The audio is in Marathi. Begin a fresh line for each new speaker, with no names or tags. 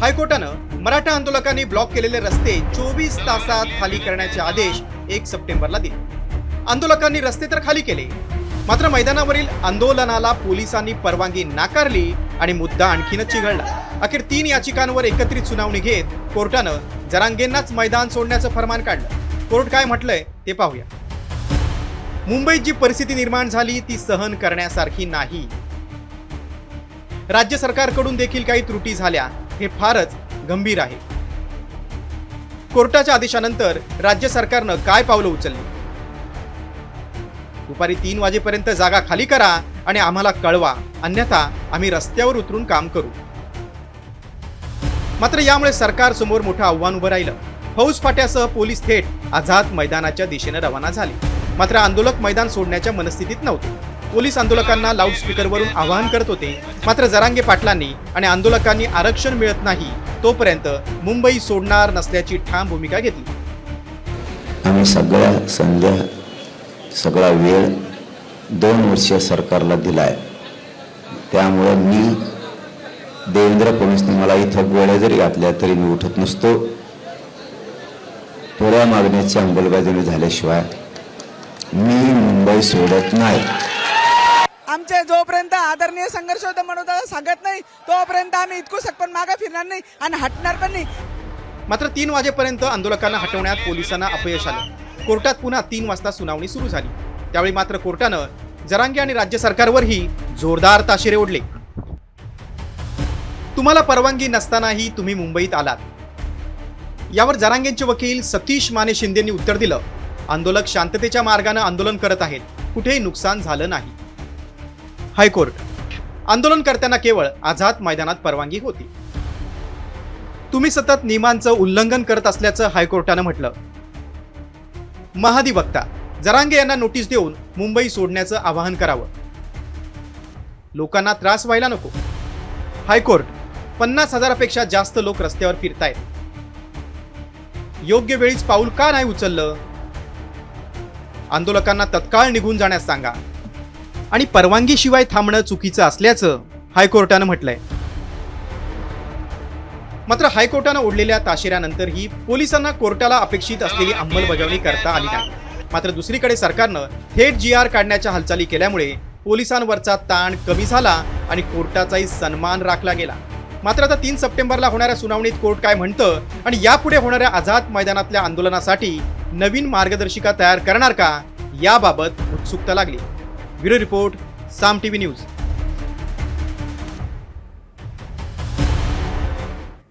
हायकोर्टानं मराठा आंदोलकांनी ब्लॉक केलेले रस्ते चोवीस तासात खाली करण्याचे आदेश एक सप्टेंबरला दिले. आंदोलकांनी रस्ते तर खाली केले मात्र मैदानावरील आंदोलनाला पोलिसांनी परवानगी नाकारली आणि मुद्दा आणखीनच चिघळला. अखेर तीन याचिकांवर एकत्रित सुनावणी घेत कोर्टानं जरांगेंनाच मैदान सोडण्याचं फरमान काढलं. कोर्ट काय म्हटलंय ते पाहूया. मुंबईत जी परिस्थिती निर्माण झाली ती सहन करण्यासारखी नाही. राज्य सरकारकडून देखील काही त्रुटी झाल्या. हे फारच गंभीर आहे. कोर्टाच्या आदेशानंतर राज्य सरकारनं काय पावलं उचलली? दुपारी तीन वाजेपर्यंत जागा खाली करा आणि आम्हाला कळवा. अन्यथा आम्ही रस्त्यावर उतरून काम करू. मात्र यामुळे सरकार समोर मोठं आव्हान उभं राहिलं. फौज फाट्यासह पोलीस थेट आझाद मैदानाच्या दिशेने रवाना झाले. मात्र आंदोलक मैदान सोडण्याच्या मनस्थितीत नव्हते. पोलीस आंदोलकांना लाऊडस्पीकरवरून आवाहन करत होते. मात्र जरांगे पाटलांनी आणि आंदोलकांनी आरक्षण मिळत नाही तोपर्यंत मुंबई सोडणार नसल्याची ठाम भूमिका घेतली.
आम्ही सगळ्या संध्या सगळा वेळ दोन वर्ष सरकारला दिलाय. त्यामुळं मी देवेंद्र फडणवीसने मला इथं गोळ्या जरी घातल्या तरी मी उठत नसतो. पुऱ्या मागण्याची अंमलबजावणी झाल्याशिवाय मी मुंबई सोडत नाही.
आमचे जोपर्यंत आदरणीय संघर्ष होतं म्हणून सांगत नाही तोपर्यंत आम्ही इतकू पण मागे फिरणार नाही आणि हटणार पण नाही.
मात्र तीन वाजेपर्यंत आंदोलकांना हटवण्यात पोलिसांना अपयश आलं. कोर्टात पुन्हा तीन वाजता सुनावणी सुरू झाली. त्यावेळी मात्र कोर्टानं जरांगे आणि राज्य सरकारवरही जोरदार ताशेरे ओढले. तुम्हाला परवानगी नसतानाही तुम्ही मुंबईत आलात. यावर जरांगेंचे वकील सतीश माने शिंदेंनी उत्तर दिलं. आंदोलक शांततेच्या मार्गानं आंदोलन करत आहेत. कुठेही नुकसान झालं नाही. हायकोर्ट. आंदोलनकर्त्यांना केवळ आझाद मैदानात परवानगी होती. तुम्ही सतत नियमांचं उल्लंघन करत असल्याचं हायकोर्टानं म्हटलं. महाधिवक्ता जरांगे यांना नोटीस देऊन मुंबई सोडण्याचं आवाहन करावं. लोकांना त्रास व्हायला नको. हायकोर्ट पन्नास हजारापेक्षा जास्त लोक रस्त्यावर फिरतायत. योग्य वेळीच पाऊल का नाही उचललं? आंदोलकांना तत्काळ निघून जाण्यास सांगा. आणि परवानगीशिवाय थांबणं चुकीचं असल्याचं हायकोर्टानं म्हटलंय. मात्र हायकोर्टानं ओढलेल्या ताशेऱ्यानंतरही पोलिसांना कोर्टाला अपेक्षित असलेली अंमलबजावणी करता आली नाही. मात्र दुसरीकडे सरकारनं थेट जी आर काढण्याच्या हालचाली केल्यामुळे पोलिसांवरचा ताण कमी झाला आणि कोर्टाचाही सन्मान राखला गेला. मात्र आता तीन सप्टेंबरला होणाऱ्या सुनावणीत कोर्ट काय म्हणतं आणि यापुढे होणाऱ्या आझाद मैदानातल्या आंदोलनासाठी नवीन मार्गदर्शिका तयार करणार का याबाबत उत्सुकता लागली. bureau report Saam TV news